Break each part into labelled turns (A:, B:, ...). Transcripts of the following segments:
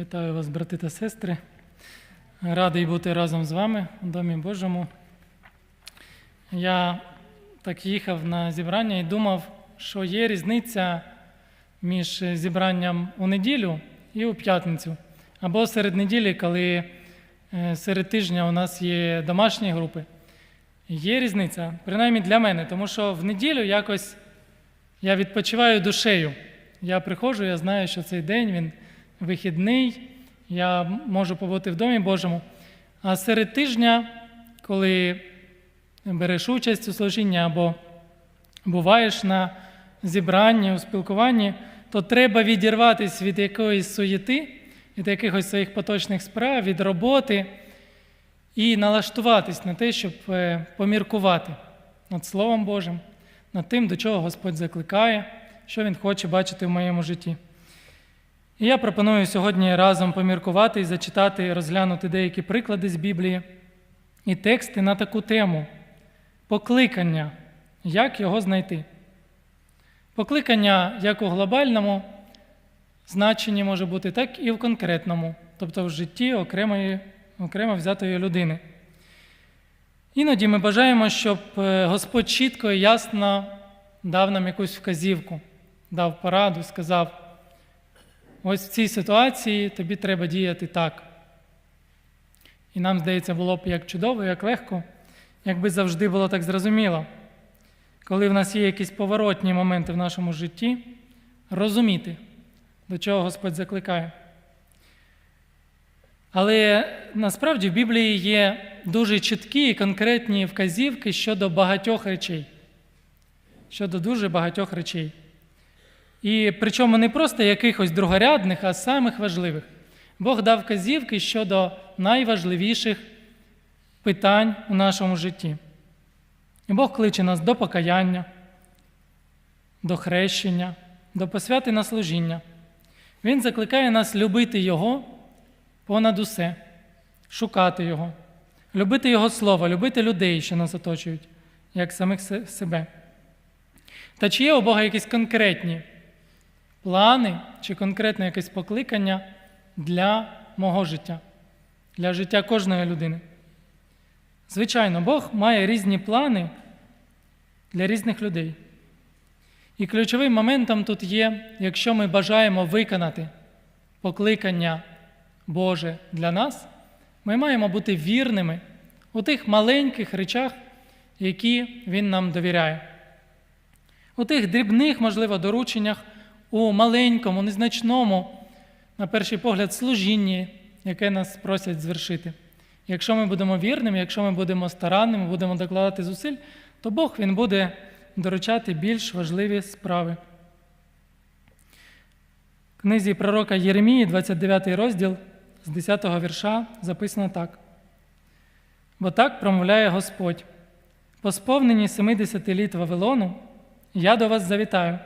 A: Вітаю вас, брати та сестри. Радий бути разом з вами у Домі Божому. Я так їхав на зібрання і думав, що є різниця між зібранням у неділю і у п'ятницю. Або серед неділі, коли е, серед тижня у нас є домашні групи. Є різниця, принаймні для мене, тому що в неділю якось я відпочиваю душею. Я приходжу, я знаю, що цей день він вихідний, я можу побути в домі Божому. А серед тижня, коли береш участь у служінні або буваєш на зібранні, у спілкуванні, то треба відірватися від якоїсь суєти, від якихось своїх поточних справ, від роботи і налаштуватись на те, щоб е, поміркувати над Словом Божим, над тим, до чого Господь закликає, що Він хоче бачити в моєму житті. І я пропоную сьогодні разом поміркувати і зачитати, і розглянути деякі приклади з Біблії і тексти на таку тему покликання, як його знайти. Покликання як у глобальному значенні може бути, так і в конкретному, тобто в житті окремої, окремо взятої людини. Іноді ми бажаємо, щоб е, Господь чітко і ясно дав нам якусь вказівку, дав пораду, сказав, ось в цій ситуації тобі треба діяти так. І нам, здається, було б як чудово, як легко, якби завжди було так зрозуміло, коли в нас є якісь поворотні моменти в нашому житті, розуміти, до чого Господь закликає. Але насправді в Біблії є дуже чіткі і конкретні вказівки щодо багатьох речей. Щодо дуже багатьох речей. І причому не просто якихось другорядних, а самих важливих. Бог дав вказівки щодо найважливіших питань у нашому житті. І Бог кличе нас до покаяння, до хрещення, до посвяти на служіння. Він закликає нас любити Його понад усе, шукати Його, любити Його Слово, любити людей, що нас оточують, як самих себе. Та чи є у Бога якісь конкретні плани чи конкретне якесь покликання для мого життя, для життя кожної людини? Звичайно, Бог має різні плани для різних людей. І ключовим моментом тут є, якщо ми бажаємо виконати покликання Боже для нас, ми маємо бути вірними у тих маленьких речах, які Він нам довіряє. У тих дрібних, можливо, дорученнях, у маленькому, незначному, на перший погляд, служінні, яке нас просять звершити. Якщо ми будемо вірними, якщо ми будемо старанними, будемо докладати зусиль, то Бог Він буде доручати більш важливі справи. В книзі пророка Єремії, 29 розділ з 10 вірша, записано так. Бо так промовляє Господь: по сповненні 70 літ Вавилону я до вас завітаю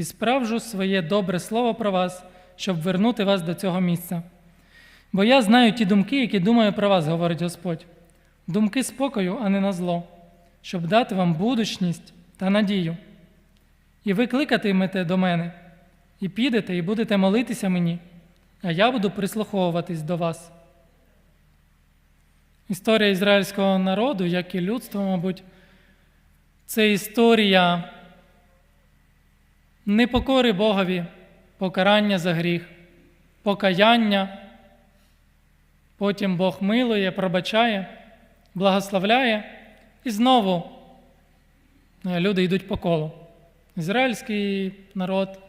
A: і справжу своє добре слово про вас, щоб вернути вас до цього місця. Бо я знаю ті думки, які думаю про вас, говорить Господь, думки спокою, а не на зло, щоб дати вам будучність та надію. І ви кликатимете до мене, і підете, і будете молитися мені, а я буду прислуховуватись до вас. Історія ізраїльського народу, як і людства, мабуть, це історія непокори Богові, покарання за гріх, покаяння. Потім Бог милує, пробачає, благословляє, і знову люди йдуть по колу. Ізраїльський народ,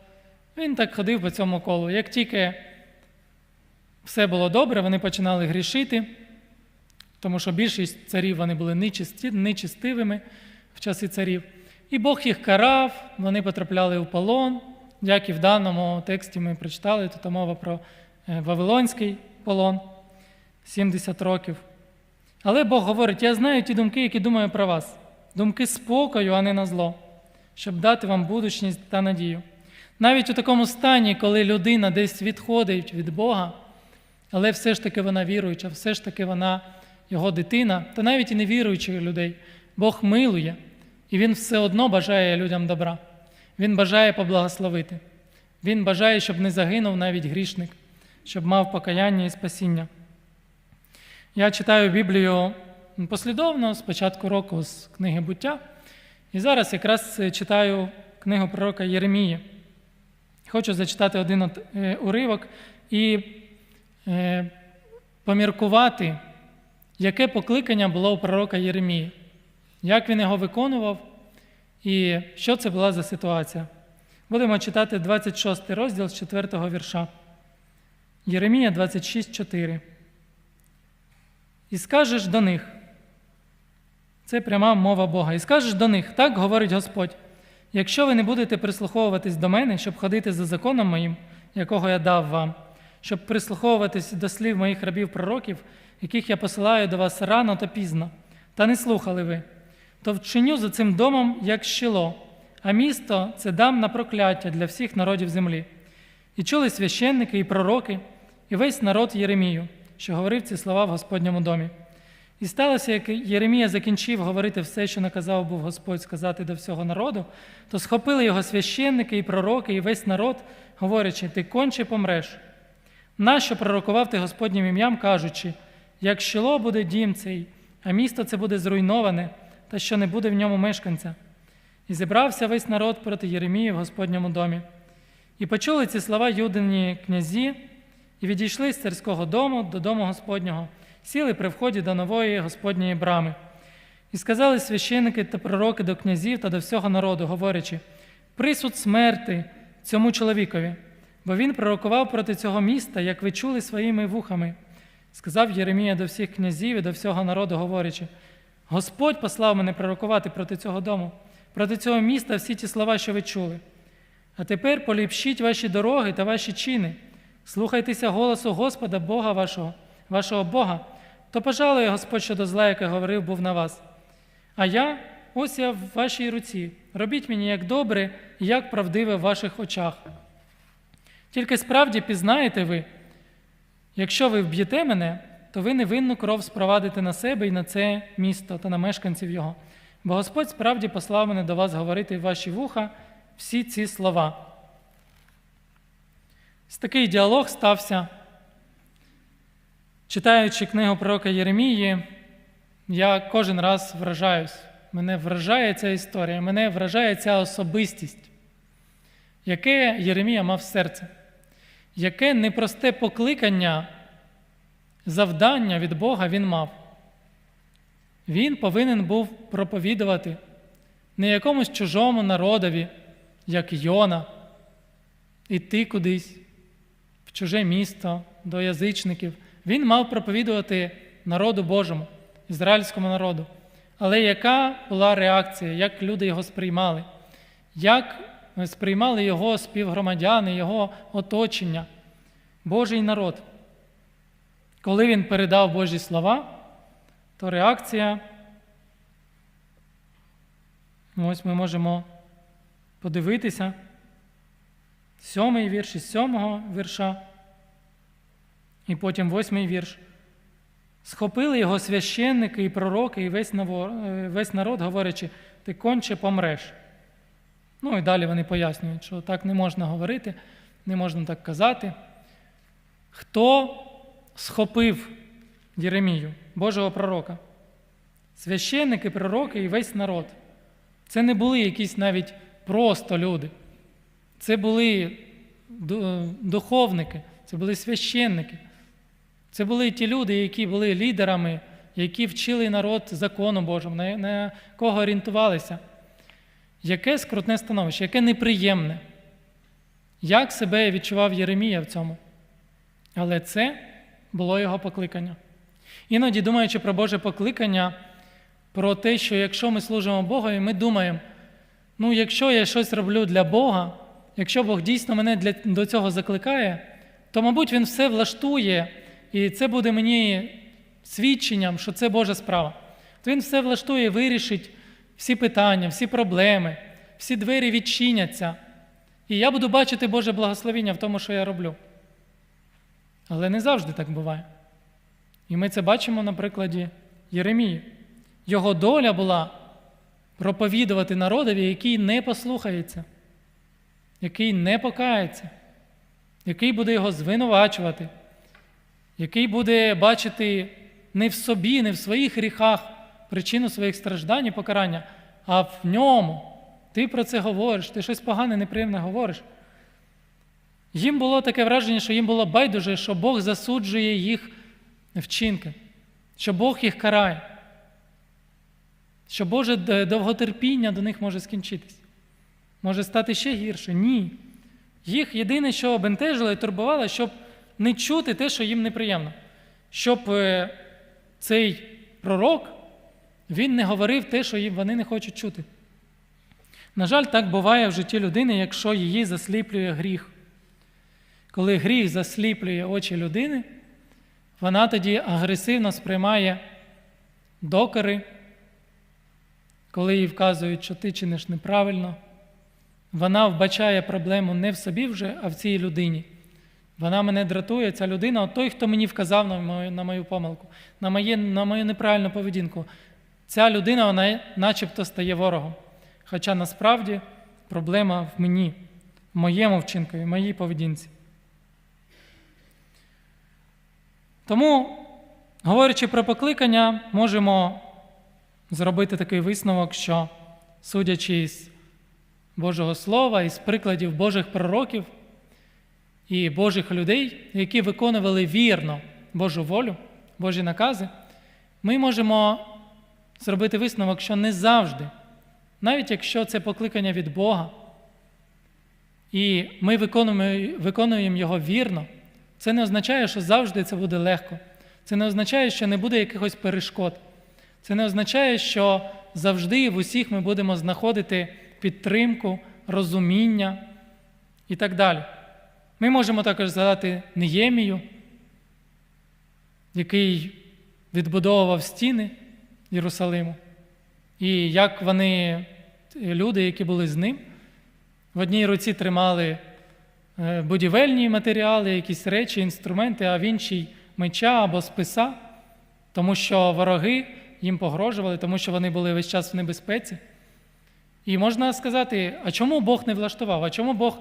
A: він так ходив по цьому колу. Як тільки все було добре, вони починали грішити, тому що більшість царів вони були нечисті, нечистивими в часи царів. І Бог їх карав, вони потрапляли в полон. Як і в даному тексті ми прочитали, тут мова про Вавилонський полон 70 років. Але Бог говорить: я знаю ті думки, які думаю про вас, думки спокою, а не на зло, щоб дати вам будучність та надію. Навіть у такому стані, коли людина десь відходить від Бога, але все ж таки вона віруюча, все ж таки вона його дитина, та навіть і невіруючих людей, Бог милує, і Він все одно бажає людям добра. Він бажає поблагословити. Він бажає, щоб не загинув навіть грішник. щоб мав покаяння і спасіння. Я читаю Біблію послідовно з початку року з книги буття, і зараз якраз читаю книгу пророка Єремії. Хочу зачитати один е, уривок і е, поміркувати, яке покликання було у пророка Єремії, як він його виконував і що це була за ситуація. Будемо читати 26 розділ з 4 вірша. Єремія 26,4. І скажеш до них. Це пряма мова Бога. І скажеш до них, так говорить Господь. Якщо ви не будете прислуховуватись до мене, щоб ходити за законом моїм, якого я дав вам, щоб прислуховуватись до слів моїх рабів пророків, яких я посилаю до вас рано та пізно, та не слухали ви, то вчиню за цим домом, як щило, а місто це дам на прокляття для всіх народів землі. І чули священники і пророки, і весь народ Єремію, що говорив ці слова в Господньому домі. І сталося, як Єремія закінчив говорити все, що наказав був Господь сказати до всього народу, то схопили його священники і пророки, і весь народ, говорячи, ти конче помреш. Нащо пророкував ти Господнім ім'ям, кажучи, як щило буде дім цей, а місто це буде зруйноване, та що не буде в ньому мешканця. І зібрався весь народ проти Єремії в Господньому домі. І почули ці слова юдині князі, і відійшли з царського дому до дому Господнього, сіли при вході до нової Господньої брами. І сказали священники та пророки до князів та до всього народу, говорячи: присуд смерти цьому чоловікові, бо він пророкував проти цього міста, як ви чули своїми вухами. Сказав Єремія до всіх князів і до всього народу, говорячи: Господь послав мене пророкувати проти цього дому, проти цього міста всі ті слова, що ви чули. А тепер поліпшіть ваші дороги та ваші чини, слухайтеся голосу Господа, Бога вашого, вашого Бога, то пожалує Господь щодо зла, яке говорив був на вас. А я, ось я в вашій руці, робіть мені як добре і як правдиве в ваших очах. Тільки справді пізнаєте ви, якщо ви вб'єте мене, то ви невинну кров спровадите на себе і на це місто та на мешканців його. Бо Господь справді послав мене до вас говорити в ваші вуха всі ці слова. Ось такий діалог стався. Читаючи книгу пророка Єремії, я кожен раз вражаюсь. Мене вражає ця історія, мене вражає ця особистість, яке Єремія мав в серці, яке непросте покликання, завдання від Бога він мав. Він повинен був проповідувати не якомусь чужому народові, як Йона, іти кудись в чуже місто до язичників. Він мав проповідувати народу Божому, ізраїльському народу. Але яка була реакція, як люди його сприймали? Як сприймали його співгромадяни, його оточення, Божий народ? Коли він передав Божі слова, то реакція, ось ми можемо подивитися, сьомий вірш із сьомого вірша, і потім восьмий вірш. Схопили його священники і пророки, і весь, весь народ, говорячи, ти конче помреш. Ну і далі вони пояснюють, що так не можна говорити, не можна так казати. Хто схопив Єремію, Божого пророка? Священники, пророки і весь народ. Це не були якісь навіть просто люди. Це були духовники, це були священники. Це були ті люди, які були лідерами, які вчили народ закону Божому, на, на кого орієнтувалися. Яке скрутне становище, яке неприємне. Як себе відчував Єремія в цьому? Але це було його покликання. Іноді, думаючи про Боже покликання, про те, що якщо ми служимо Богові, ми думаємо, ну, якщо я щось роблю для Бога, якщо Бог дійсно мене для, до цього закликає, то, мабуть, Він все влаштує. І це буде мені свідченням, що це Божа справа. То він все влаштує, вирішить всі питання, всі проблеми, всі двері відчиняться. І я буду бачити Боже благословіння в тому, що я роблю. Але не завжди так буває. І ми це бачимо на прикладі Єремії. Його доля була проповідувати народові, який не послухається, який не покається, який буде його звинувачувати, який буде бачити не в собі, не в своїх гріхах причину своїх страждань і покарання, а в ньому. Ти про це говориш, ти щось погане, неприємне говориш. Їм було таке враження, що їм було байдуже, що Бог засуджує їх вчинки, що Бог їх карає, що Боже довготерпіння до них може скінчитись. Може стати ще гірше? Ні. Їх єдине, що бентежило і турбувало, щоб не чути те, що їм неприємно. Щоб е, цей пророк він не говорив те, що їм вони не хочуть чути. На жаль, так буває в житті людини, якщо її засліплює гріх. Коли гріх засліплює очі людини, вона тоді агресивно сприймає докори, коли їй вказують, що ти чиниш неправильно. Вона вбачає проблему не в собі вже, а в цій людині. Вона мене дратує, ця людина, от той, хто мені вказав на мою на мою помилку, на, моє, на мою неправильну поведінку. Ця людина, вона начебто стає ворогом. Хоча насправді проблема в мені, в моєму вчинку, в моїй поведінці. Тому, говорячи про покликання, можемо зробити такий висновок, що, судячи з Божого Слова, із прикладів Божих пророків і Божих людей, які виконували вірно Божу волю, Божі накази, ми можемо зробити висновок, що не завжди, навіть якщо це покликання від Бога, і ми виконуємо, його вірно, це не означає, що завжди це буде легко. Це не означає, що не буде якихось перешкод. Це не означає, що завжди в усіх ми будемо знаходити підтримку, розуміння і так далі. Ми можемо також згадати Неємію, який відбудовував стіни Єрусалиму, і як вони, люди, які були з ним, в одній руці тримали будівельні матеріали, якісь речі, інструменти, а в іншій меча або списа, тому що вороги їм погрожували, тому що вони були весь час в небезпеці. І можна сказати, а чому Бог не влаштував? А чому Бог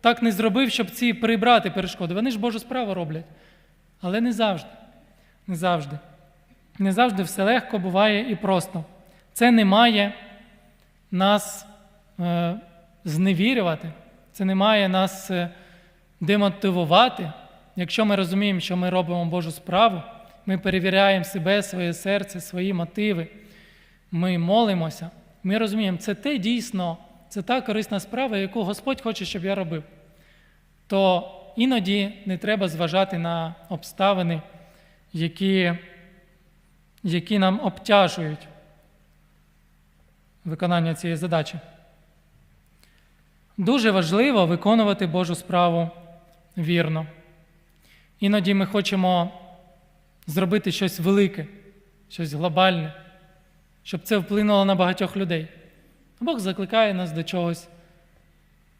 A: так не зробив, щоб ці прибрати перешкоди? Вони ж Божу справу роблять. Але не завжди. Не завжди. Не завжди все легко буває і просто. Це не має нас е, зневірювати, це не має нас е, демотивувати. Якщо ми розуміємо, що ми робимо Божу справу, ми перевіряємо себе, своє серце, свої мотиви, ми молимося, ми розуміємо, це те дійсно, це та корисна справа, яку Господь хоче, щоб я робив. То іноді не треба зважати на обставини, які, які нам обтяжують виконання цієї задачі. Дуже важливо виконувати Божу справу вірно. Іноді ми хочемо зробити щось велике, щось глобальне, щоб це вплинуло на багатьох людей. Бог закликає нас до чогось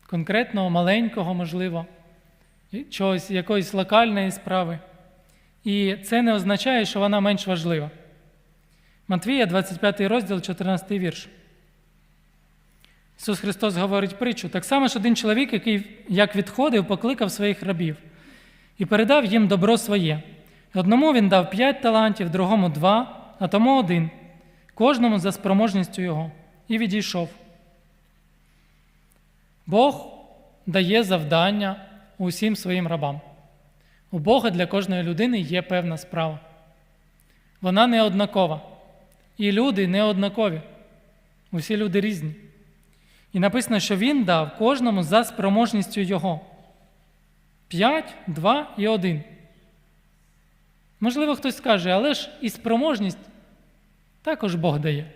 A: конкретного, маленького, можливо, чогось, якоїсь локальної справи. І це не означає, що вона менш важлива. Матвія, 25 розділ, 14 вірш. Ісус Христос говорить притчу. Так само ж один чоловік, який, як відходив, покликав своїх рабів і передав їм добро своє. Одному він дав п'ять талантів, другому два, а тому один, кожному за спроможністю його, і відійшов. Бог дає завдання усім своїм рабам. У Бога для кожної людини є певна справа. Вона не однакова. І люди не однакові. Усі люди різні. І написано, що Він дав кожному за спроможністю Його. П'ять, два і один. Можливо, хтось скаже, але ж і спроможність також Бог дає.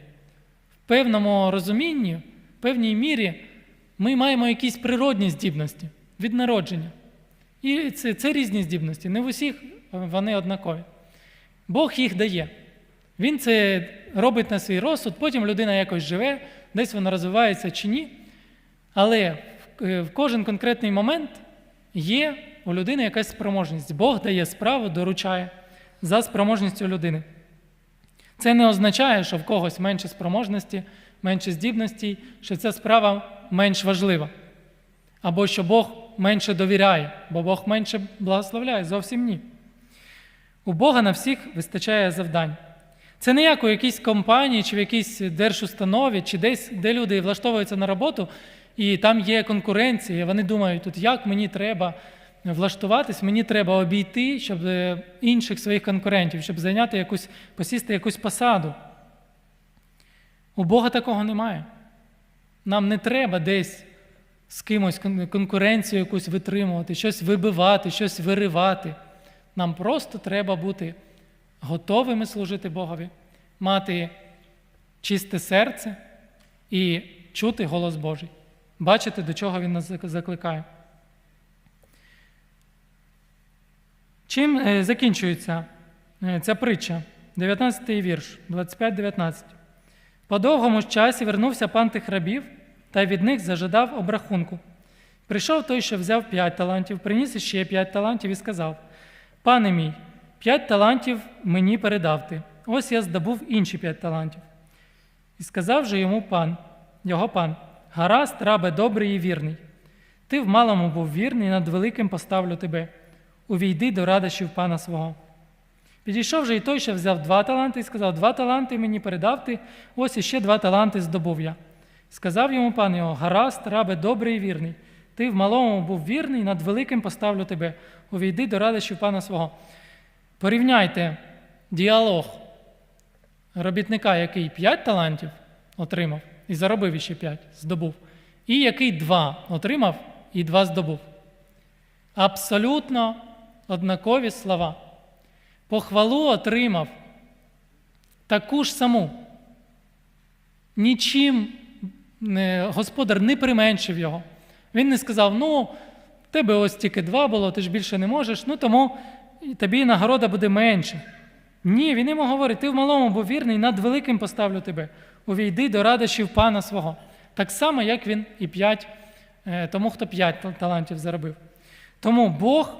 A: В певному розумінні, в певній мірі ми маємо якісь природні здібності від народження. І це, це різні здібності. Не в усіх вони однакові. Бог їх дає. Він це робить на свій розсуд, потім людина якось живе, десь вона розвивається чи ні. Але в кожен конкретний момент є у людини якась спроможність. Бог дає справу, доручає за спроможністю людини. Це не означає, що в когось менше спроможності, менше здібностей, що ця справа менш важлива. Або що Бог менше довіряє, бо Бог менше благословляє, зовсім ні. У Бога на всіх вистачає завдань. Це не як у якійсь компанії чи в якійсь держустанові, чи десь, де люди влаштовуються на роботу, і там є конкуренція. Вони думають, тут як мені треба влаштуватись, мені треба обійти, щоб е, інших своїх конкурентів, щоб зайняти якусь, посісти якусь посаду. У Бога такого немає. Нам не треба десь з кимось конкуренцію якусь витримувати, щось вибивати, щось виривати. Нам просто треба бути готовими служити Богові, мати чисте серце і чути голос Божий, бачити, до чого Він нас закликає. Чим е, закінчується е, ця притча? 19 вірш, 25-19. По довгому часі вернувся пан тих рабів та від них зажадав обрахунку. Прийшов той, що взяв п'ять талантів, приніс іще п'ять талантів і сказав: Пане мій, п'ять талантів мені передав ти. Ось я здобув інші п'ять талантів. І сказав же йому пан, його пан, гаразд, рабе добрий і вірний. Ти в малому був вірний, над великим поставлю тебе. Увійди до радощів пана свого. Підійшов же і той, що взяв два таланти, і сказав: Два таланти мені передав ти, ось іще два таланти здобув я. Сказав йому пан його: Гаразд, рабе добрий і вірний. Ти в малому був вірний, над великим поставлю тебе. Увійди до радощів пана свого. Порівняйте діалог робітника, який п'ять талантів отримав і заробив іще п'ять, здобув, і який два отримав і два здобув. Абсолютно однакові слова. Похвалу отримав таку ж саму. Нічим господар не применшив його. Він не сказав: ну, тебе ось тільки два було, ти ж більше не можеш, ну тому тобі нагорода буде менше. Ні, він йому говорить: ти в малому був вірний, над великим поставлю тебе. Увійди до радощів пана свого. Так само, як він і п'ять, е, тому, хто п'ять талантів заробив. Тому Бог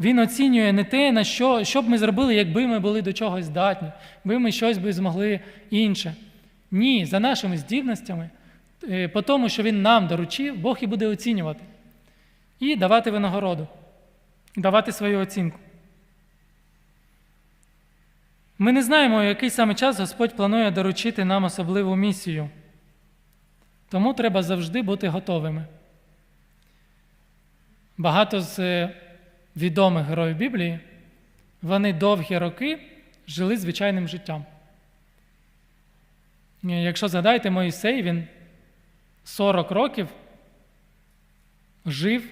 A: він оцінює не те, на що, що б ми зробили, якби ми були до чогось здатні, якби ми щось би змогли інше. Ні, за нашими здібностями, е, по тому, що Він нам доручив, Бог і буде оцінювати. І давати винагороду, давати свою оцінку. Ми не знаємо, у який саме час Господь планує доручити нам особливу місію. Тому треба завжди бути готовими. Багато з е, відомих героїв Біблії, вони довгі роки жили звичайним життям. Е, Якщо згадаєте, Моїсей, він 40 років жив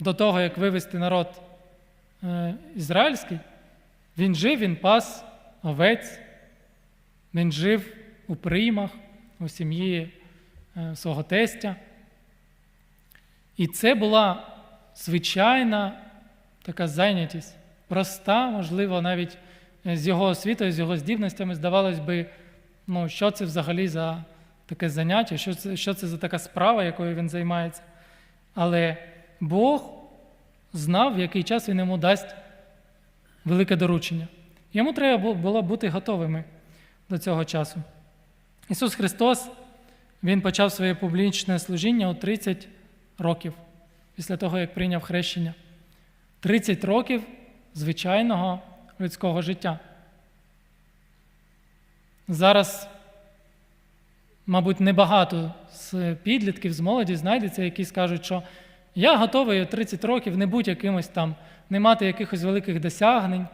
A: до того, як вивести народ е, ізраїльський. Він жив, він пас овець, він жив у приймах, у сім'ї е, свого тестя. І це була звичайна така зайнятість, проста, можливо, навіть е, з його освітою, з його здібностями, здавалось би, ну, що це взагалі за таке заняття, що це, що це за така справа, якою він займається. Але Бог знав, в який час він йому дасть велике доручення. Йому треба було бути готовими до цього часу. Ісус Христос Він почав своє публічне служіння у 30 років після того, як прийняв хрещення. 30 років звичайного людського життя. Зараз, мабуть, небагато з підлітків, з молоді знайдеться, які скажуть, що я готовий 30 років не бути якимось там, не мати якихось великих досягнень,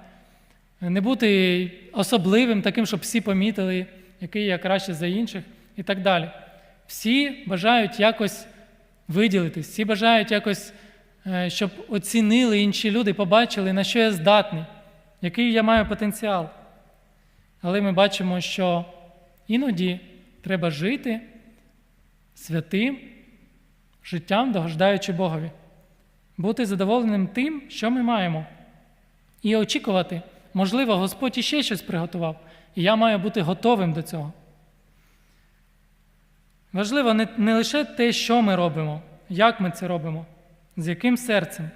A: не бути особливим, таким, щоб всі помітили, який я краще за інших, і так далі. Всі бажають якось виділитись, всі бажають якось, е, щоб оцінили інші люди, побачили, на що я здатний, який я маю потенціал. Але ми бачимо, що іноді треба жити святим життям, догождаючи Богові, бути задоволеним тим, що ми маємо, і очікувати, можливо, Господь іще щось приготував, і я маю бути готовим до цього. Важливо не, не лише те, що ми робимо, як ми це робимо, з яким серцем.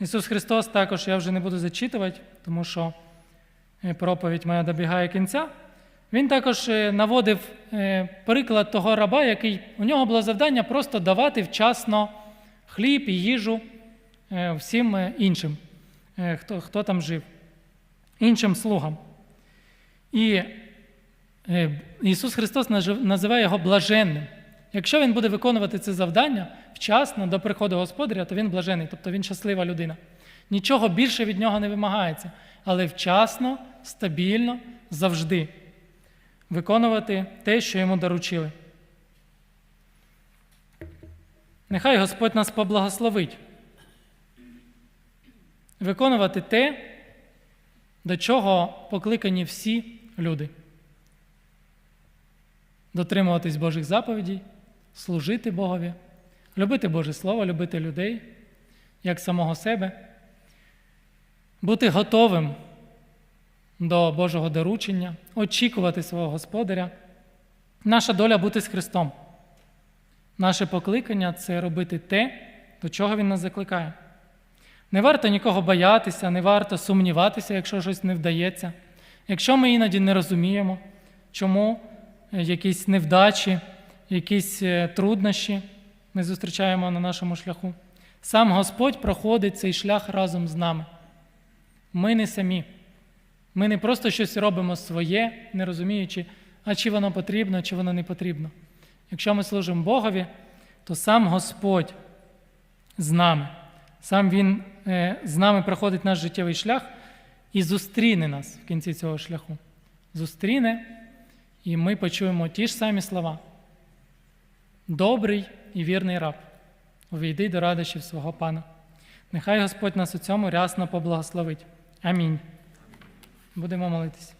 A: Ісус Христос також я вже не буду зачитувати, тому що е, проповідь моя добігає кінця. Він також е, наводив е, приклад того раба, який у нього було завдання просто давати вчасно хліб і їжу е, всім іншим, хто, хто там жив, іншим слугам. І Ісус Христос називає його блаженним. Якщо він буде виконувати це завдання вчасно до приходу Господаря, то він блажений, тобто він щаслива людина. Нічого більше від нього не вимагається, але вчасно, стабільно, завжди виконувати те, що йому доручили. Нехай Господь нас поблагословить. Виконувати те, до чого покликані всі люди. Дотримуватись Божих заповідей, служити Богові, любити Боже Слово, любити людей, як самого себе, бути готовим до Божого доручення, очікувати свого Господаря. Наша доля бути з Христом. Наше покликання це робити те, до чого Він нас закликає. Не варто нікого боятися, не варто сумніватися, якщо щось не вдається. Якщо ми іноді не розуміємо, чому е, якісь невдачі, якісь е, труднощі ми зустрічаємо на нашому шляху. Сам Господь проходить цей шлях разом з нами. Ми не самі. Ми не просто щось робимо своє, не розуміючи, а чи воно потрібно, чи воно не потрібно. Якщо ми служимо Богові, то сам Господь з нами, сам Він е, з нами проходить наш життєвий шлях і зустріне нас в кінці цього шляху. Зустріне, і ми почуємо ті ж самі слова. Добрий і вірний раб, увійди до радощів свого пана. Нехай Господь нас у цьому рясно поблагословить. Амінь. Будемо молитися.